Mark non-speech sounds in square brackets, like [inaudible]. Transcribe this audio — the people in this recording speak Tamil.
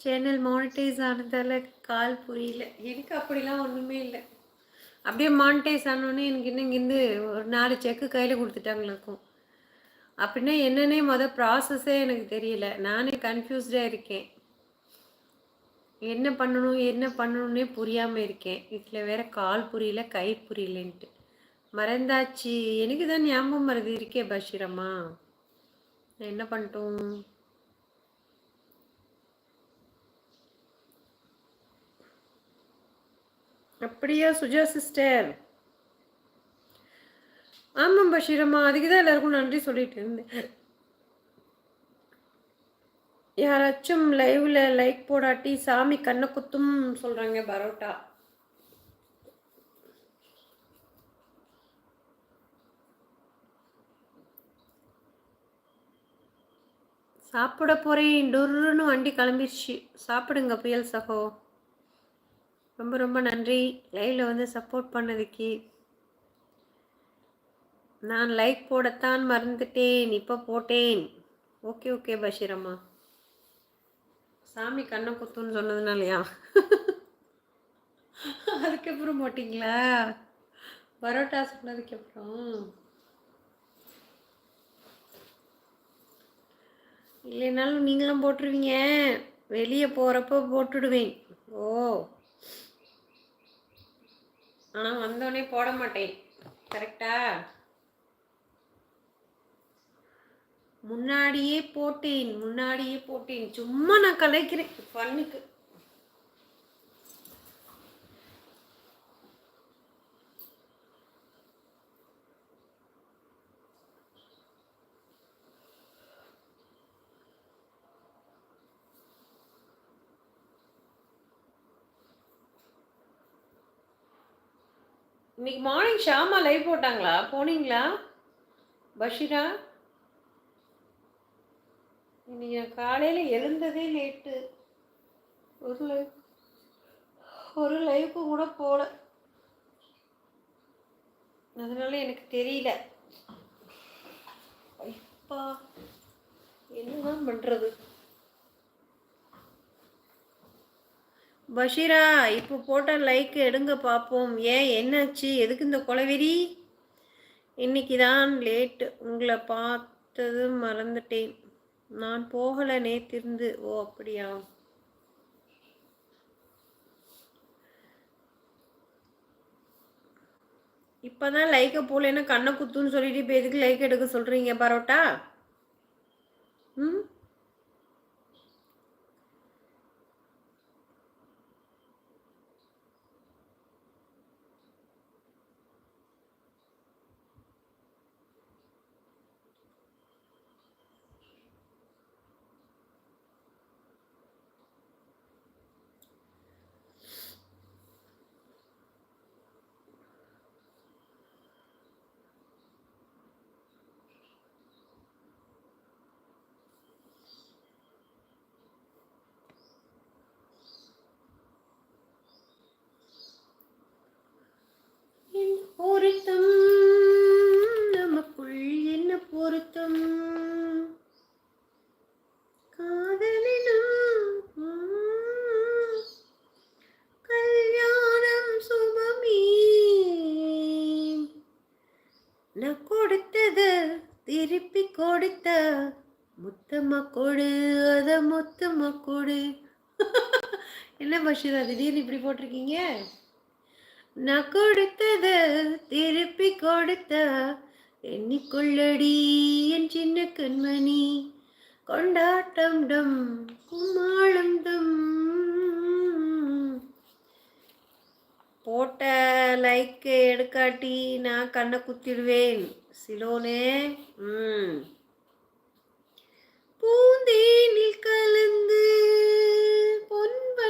சேனல் மானிட்டைஸ் ஆனதால கால் புரியல. எனக்கு அப்படிலாம் ஒன்றுமே இல்லை. அப்படியே மானிட்டைஸ் ஆனோடனே எனக்கு இன்னும் இங்கேருந்து ஒரு நாலு செக்கு கையில் கொடுத்துட்டாங்களாக்கும். அப்படின்னா என்னன்னே மொதல் ப்ராசஸே எனக்கு தெரியல. நானே கன்ஃபியூஸ்டாக இருக்கேன். என்ன பண்ணணும் என்ன பண்ணணும்னே புரியாமல் இருக்கேன். இதில் வேற கால் புரியல கை புரியலன்ட்டு. மறந்தாச்சு. எனக்கு தான் ஞாபகம் மறதி இருக்கே பஷீரம்மா. நான் என்ன பண்ணிட்டோம்? அப்படியா சுஜா சிஸ்டர்? ஆமாம் பஷீரம்மா அதுக்கு தான் எல்லாருக்கும் நன்றி சொல்லிட்டு இருந்தேன். யாராச்சும் லைவ்ல லைக் போடாட்டி சாமி கண்ணை குத்தும் சொல்றாங்க பரோட்டா. சாப்பிட போறேன் டொருன்னு வண்டி கிளம்பிடுச்சு சாப்பிடுங்க புயல் சகோ. ரொம்ப ரொம்ப நன்றி. லைவ்ல வந்து சப்போர்ட் பண்ணதுக்கு. நான் லைக் போடத்தான் மறந்துட்டேன். இப்போ போட்டேன். ஓகே ஓகே பஷீரம்மா சாமி கண்ணை குத்துன்னு சொன்னதுனாலயா? அதுக்கப்புறம் போட்டிங்களா? பரோட்டா சொன்னதுக்கப்புறம். இல்லைனாலும் நீங்களும் போட்டுருவீங்க. வெளியே போகிறப்ப போட்டுடுவேன். ஓ. வந்தோடனே போட மாட்டேன். கரெக்டா? முன்னாடியே போட்டேன் முன்னாடியே போட்டேன். சும்மா நான் கலைக்கிறேன் பண்ணுக்கு இன்னைக்கு மார்னிங் ஷாமா லைவ் போட்டாங்களா? போனீங்களா? பஷீரா? இன்னைக்கு நான் காலையில் எழுந்ததே லேட்டு ஒரு லைவ் ஒரு லைவுக்கு கூட போகல அதனால எனக்கு தெரியல. ஐப்பா என்னதான் பண்ணுறது பஷீரா இப்போ போட்டால் லைக் எடுங்க பார்ப்போம் ஏன்? என்னாச்சு? எதுக்கு இந்த கொலவெறி? இன்னைக்கு தான் லேட்டு உங்களை பார்த்தது மறந்துட்டேன். நான் போகலை நேத்திருந்து. ஓ அப்படியா? இப்போதான் லைக்க போலன்னா கண்ணை குத்துன்னு சொல்லிட்டு இப்போ எதுக்கு லைக் எடுக்க சொல்கிறீங்க பரோட்டா? ம் என்ன பொருத்தம். நமக்குள் என்ன பொருத்தம்? காதலினும் கல்யாணம் சுபமே. நான் கொடுத்தது திருப்பி கொடுத்த முத்தம்மா கொடு அத முத்தம்மா கொடு. [laughs] என்ன பஷீரா திடீர்னு இப்படி போட்டிருக்கீங்க? நான் கொடுத்தத திருப்பி கொடுத்த எண்ணிக்கொள்ளடி என் சின்ன கண்மணி. கொண்டாட்டம் டம் கும்மாளம் தம் போட்ட லைக் எடுக்காட்டி நான் கண்ணை குத்திடுவேன். சிலோனே ம். பூந்தேனில் பொன்ப